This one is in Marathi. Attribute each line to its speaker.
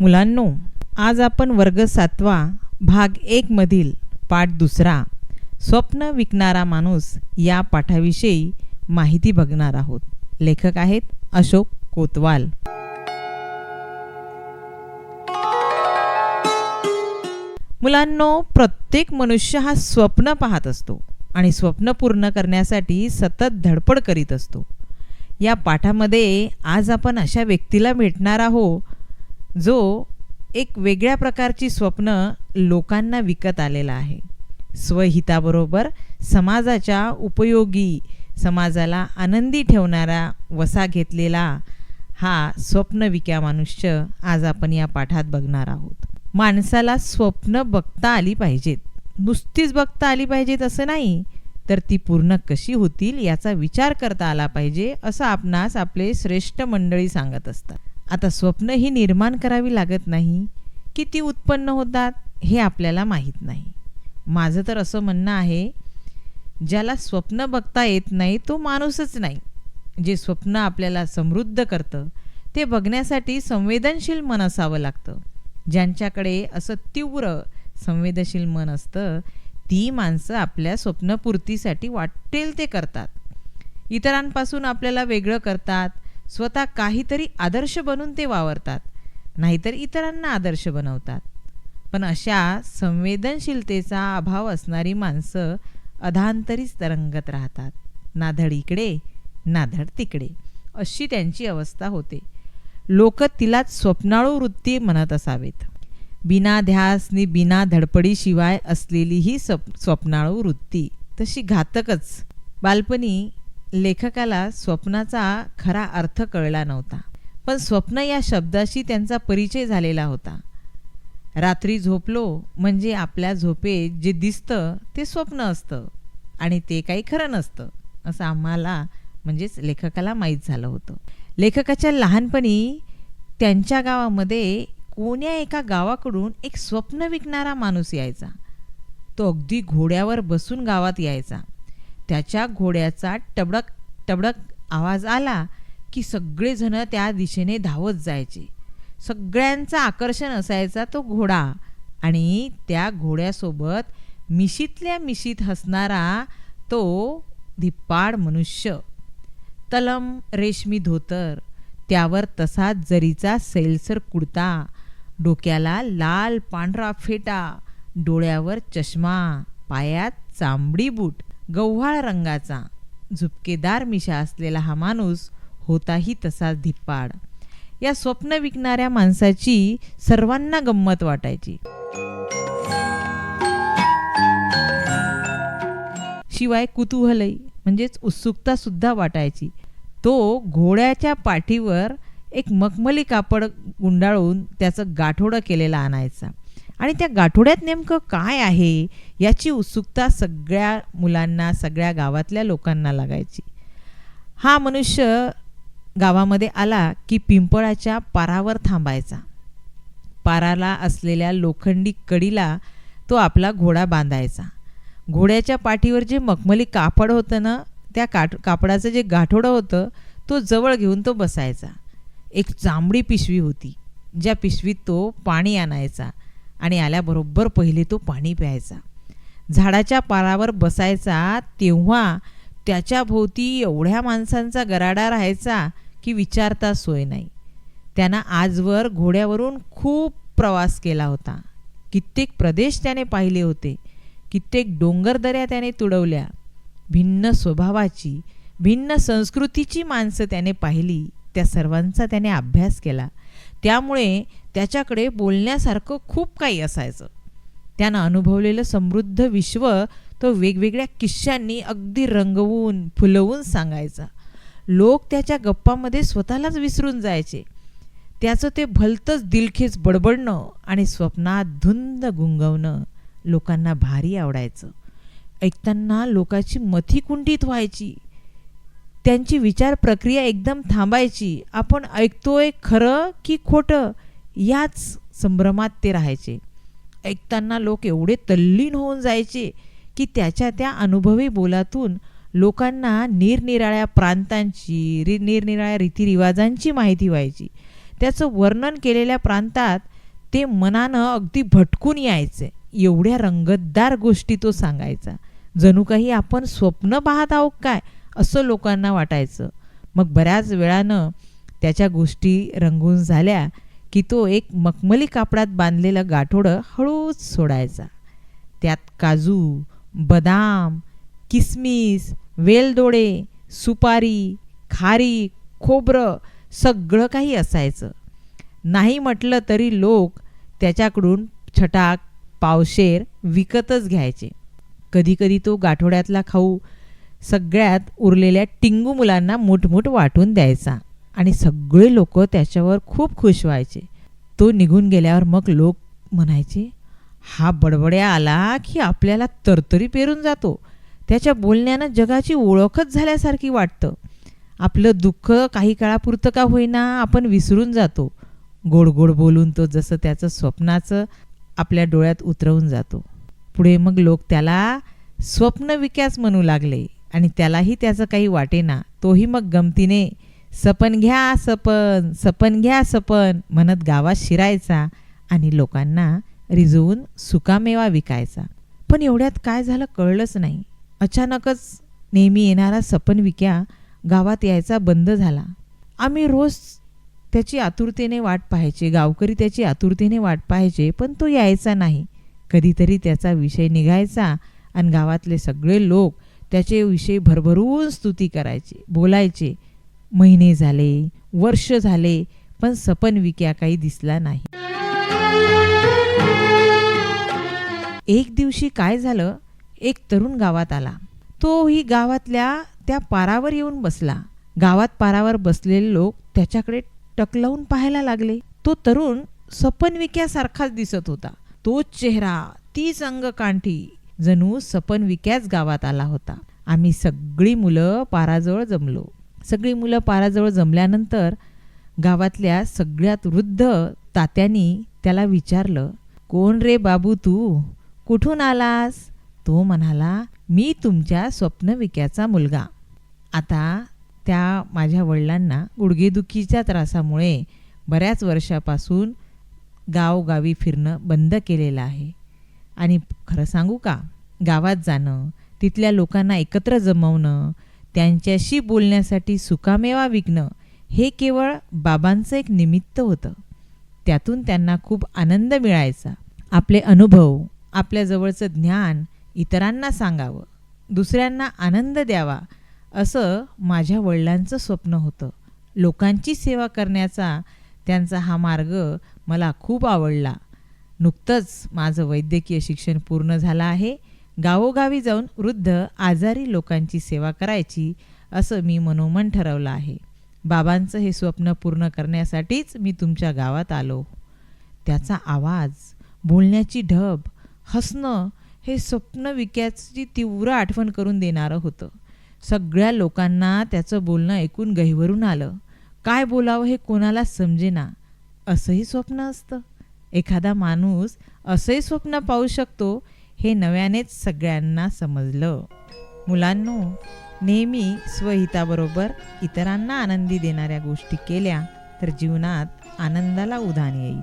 Speaker 1: मुलांनो आज आपण वर्ग सातवा भाग एक मधील पाठ दुसरा स्वप्न विकणारा माणूस या पाठाविषयी माहिती बघणार आहोत. लेखक आहेत अशोक कोतवाल. मुलांनो प्रत्येक मनुष्य हा स्वप्न पाहत असतो आणि स्वप्न पूर्ण करण्यासाठी सतत धडपड करीत असतो. या पाठामध्ये आज आपण अशा व्यक्तीला भेटणार आहोत जो एक वेगळ्या प्रकारची स्वप्न लोकांना विकत आलेला आहे. स्वहिताबरोबर समाजाच्या उपयोगी समाजाला आनंदी ठेवणारा वसा घेतलेला हा स्वप्नविक्या मनुष्य आज आपण या पाठात बघणार आहोत. माणसाला स्वप्न बघता आली पाहिजेत. नुसतीच बघता आली पाहिजेत असं नाही तर ती पूर्ण कशी होतील याचा विचार करता आला पाहिजे असं आपणास आपले श्रेष्ठ मंडळी सांगत असतात. आता स्वप्न ही निर्माण करावी लागत नाही की ती उत्पन्न होतात हे आपल्याला माहीत नाही. माझं तर असं म्हणणं आहे ज्याला स्वप्न बघता येत नाही तो माणूसच नाही. जे स्वप्न आपल्याला समृद्ध करतं ते बघण्यासाठी संवेदनशील मन असावं लागतं. ज्यांच्याकडे असं तीव्र संवेदनशील मन असतं ती माणसं आपल्या स्वप्नपूर्तीसाठी वाटेल ते करतात. इतरांपासून आपल्याला वेगळं करतात स्वतः काहीतरी आदर्श बनून ते वावरतात. नाहीतर इतरांना आदर्श बनवतात. पण अशा संवेदनशीलतेचा अभाव असणारी माणसं अधांतरीच तरंगत राहतात. नाधड इकडे नाधड तिकडे अशी त्यांची अवस्था होते. लोक तिलाच स्वप्नाळू वृत्ती म्हणत असावेत. बिना ध्यास नि बिना धडपडीशिवाय असलेली ही स्वप स्वप्नाळू वृत्ती तशी घातकच. बालपणी लेखकाला स्वप्नाचा खरा अर्थ कळला नव्हता. पण स्वप्न या शब्दाशी त्यांचा परिचय झालेला होता. रात्री झोपलो म्हणजे आपल्या झोपेत जे दिसतं ते स्वप्न असतं आणि ते काही खरं नसतं असं आम्हाला म्हणजेच लेखकाला माहीत झालं होतं. लेखकाच्या लहानपणी त्यांच्या गावामध्ये कोण्या एका गावाकडून एक स्वप्न विकणारा माणूस यायचा. तो अगदी घोड्यावर बसून गावात यायचा. त्याच्या घोड्याचा टबडक टबडक आवाज आला की सगळेजण त्या दिशेने धावत जायचे. सगळ्यांचं आकर्षण असायचा तो घोडा आणि त्या घोड्यासोबत मिशीतल्या मिशीत हसणारा तो धिप्पाड मनुष्य. तलम रेशमी धोतर त्यावर तसाच जरीचा सैलसर कुडता डोक्याला लाल पांढरा फेटा डोळ्यावर चष्मा पायात चांबडी बूट गव्हाळ रंगाचा झुपकेदार मिशा असलेला हा माणूस होताही तसाच धिप्पाड. या स्वप्न विकणाऱ्या माणसाची सर्वांना गंमत वाटायची. शिवाय कुतूहलही म्हणजेच उत्सुकता सुद्धा वाटायची. तो घोड्याच्या पाठीवर एक मखमली कापड गुंडाळून त्याचं गाठोडं केलेलं आणायचा. आणि त्या गाठोड्यात नेमकं काय आहे याची उत्सुकता सगळ्या मुलांना सगळ्या गावातल्या लोकांना लागायची. हा मनुष्य गावामध्ये आला की पिंपळाच्या पारावर थांबायचा. पाराला असलेल्या लोखंडी कडीला तो आपला घोडा बांधायचा. घोड्याच्या पाठीवर जे मखमली कापड होतं ना त्या काठ कापडाचं जे गाठोडं होतं तो जवळ घेऊन तो बसायचा. एक चांबडी पिशवी होती ज्या पिशवीत तो पाणी आणायचा. आणि आल्याबरोबर पहिले तो पाणी प्यायचा. झाडाच्या पारावर बसायचा तेव्हा त्याच्या भोवती एवढ्या माणसांचा गराडा राहायचा की विचारता सोय नाही. त्यानं आजवर घोड्यावरून खूप प्रवास केला होता. कित्येक प्रदेश त्याने पाहिले होते. कित्येक डोंगरदऱ्या त्याने तुडवल्या. भिन्न स्वभावाची भिन्न संस्कृतीची माणसं त्याने पाहिली. त्या सर्वांचा त्याने अभ्यास केला. त्यामुळे त्याच्याकडे बोलण्यासारखं खूप काही असायचं. त्यानं अनुभवलेलं समृद्ध विश्व तो वेगवेगळ्या किस्स्यांनी अगदी रंगवून फुलवून सांगायचा. लोक त्याच्या गप्पामध्ये स्वतःलाच विसरून जायचे. त्याचं ते भलतंच दिलखेच बडबडणं आणि स्वप्नात धुंद गुंगवणं लोकांना भारी आवडायचं. ऐकताना लोकाची मथी कुंठित व्हायची. त्यांची विचार प्रक्रिया एकदम थांबायची. आपण ऐकतोय खरं की खोटं? याच संभ्रमात ते राहायचे. ऐकताना लोक एवढे तल्लीन होऊन जायचे की त्याच्या त्या अनुभवी बोलातून लोकांना निरनिराळ्या प्रांतांची रि निरनिराळ्या रीतिरिवाजांची माहिती व्हायची. त्याचं वर्णन केलेल्या प्रांतात ते मनानं अगदी भटकून यायचे. एवढ्या रंगतदार गोष्टी तो सांगायचा. जणू काही आपण स्वप्न पाहत आहोत काय? असं लोकांना वाटायचं. मग बऱ्याच वेळानं त्याच्या गोष्टी रंगून झाल्या की तो एक मखमली कापडात बांधलेलं गाठोडं हळूच सोडायचा. त्यात काजू बदाम किसमिस वेलदोडे सुपारी खारी खोबरं सगळं काही असायचं. नाही म्हटलं तरी लोक त्याच्याकडून छटाक पावशेर विकतच घ्यायचे. कधीकधी तो गाठोड्यातला खाऊ सगळ्यात उरलेल्या टिंगू मुलांना मुठमुठ वाटून द्यायचा. आणि सगळे लोक त्याच्यावर खूप खुश व्हायचे. तो निघून गेल्यावर मग लोक म्हणायचे हा बडबड्या आला की आपल्याला तरतरी पेरून जातो. त्याच्या बोलण्यानं जगाची ओळखच झाल्यासारखी वाटतं. आपलं दुःख काही काळापुरतं का होईना आपण विसरून जातो. गोड गोड बोलून तो जसं त्याचं स्वप्नाचं आपल्या डोळ्यात उतरवून जातो. पुढे मग लोक त्याला स्वप्न विकास म्हणू लागले. आणि त्यालाही त्याचं काही वाटेना तोही मग गमतीने सपन घ्या सपन सपन घ्या सपन म्हणत गावात शिरायचा आणि लोकांना रिजवून सुकामेवा विकायचा. पण एवढ्यात काय झालं कळलंच नाही. अचानकच नेहमी येणारा सपन विक्या गावात यायचा बंद झाला. आम्ही रोज त्याची आतुरतेने वाट पाहायचे गावकरी त्याची आतुरतेने वाट पाहायचे पण तो यायचा नाही. कधीतरी त्याचा विषय निघायचा आणि गावातले सगळे लोक त्याचे विषय भरभरून स्तुती करायचे बोलायचे. महिने झाले वर्ष झाले पण सपन विक्या काही दिसला नाही. एक दिवशी काय झालं? एक तरुण गावात आला. तो ही गावातल्या त्या पारावर येऊन बसला. गावात पारावर बसलेले लोक त्याच्याकडे टकलावून पाहायला लागले. तो तरुण सपन विक्यासारखाच दिसत होता. तो चेहरा तीच अंगकांठी जणू सपन विक्याच गावात आला होता. आम्ही सगळी मुलं पाराजवळ जमलो. सगळी मुलं पाराजवळ जमल्यानंतर गावातल्या सगळ्यात वृद्ध तात्यांनी त्याला विचारलं कोण रे बाबू तू? कुठून आलास? तो म्हणाला मी तुमच्या स्वप्नविक्याचा मुलगा. आता त्या माझ्या वडिलांना गुडघेदुखीच्या त्रासामुळे बऱ्याच वर्षापासून गावगावी फिरणं बंद केलेलं आहे. आणि खरं सांगू का? गावात जाणं तिथल्या लोकांना एकत्र जमवणं त्यांच्याशी बोलण्यासाठी सुकामेवा विकणं हे केवळ बाबांचं एक निमित्त होतं. त्यातून त्यांना खूप आनंद मिळायचा. आपले अनुभव आपल्याजवळचं ज्ञान इतरांना सांगावं दुसऱ्यांना आनंद द्यावा असं माझ्या वडिलांचं स्वप्न होतं. लोकांची सेवा करण्याचा त्यांचा हा मार्ग मला खूप आवडला. नुकतंच माझं वैद्यकीय शिक्षण पूर्ण झालं आहे. गावोगावी जाऊन वृद्ध आजारी लोकांची सेवा करायची असं मी मनोमन ठरवलं आहे. बाबांचं हे स्वप्न पूर्ण करण्यासाठीच मी तुमच्या गावात आलो. त्याचा आवाज बोलण्याची ढब हसणं हे स्वप्न विक्याची तीव्र आठवण करून देणारं होतं. सगळ्या लोकांना त्याचं बोलणं ऐकून गहिवरून आलं. काय बोलावं हे कोणाला समजेना असंही स्वप्न असतं. एखादा माणूस असंही स्वप्न पाहू शकतो हे नव्यानेच सगळ्यांना समजलं. मुलांनो नेहमी स्वहिताबरोबर इतरांना आनंदी देणाऱ्या गोष्टी केल्या तर जीवनात आनंदाला उधाण येईल.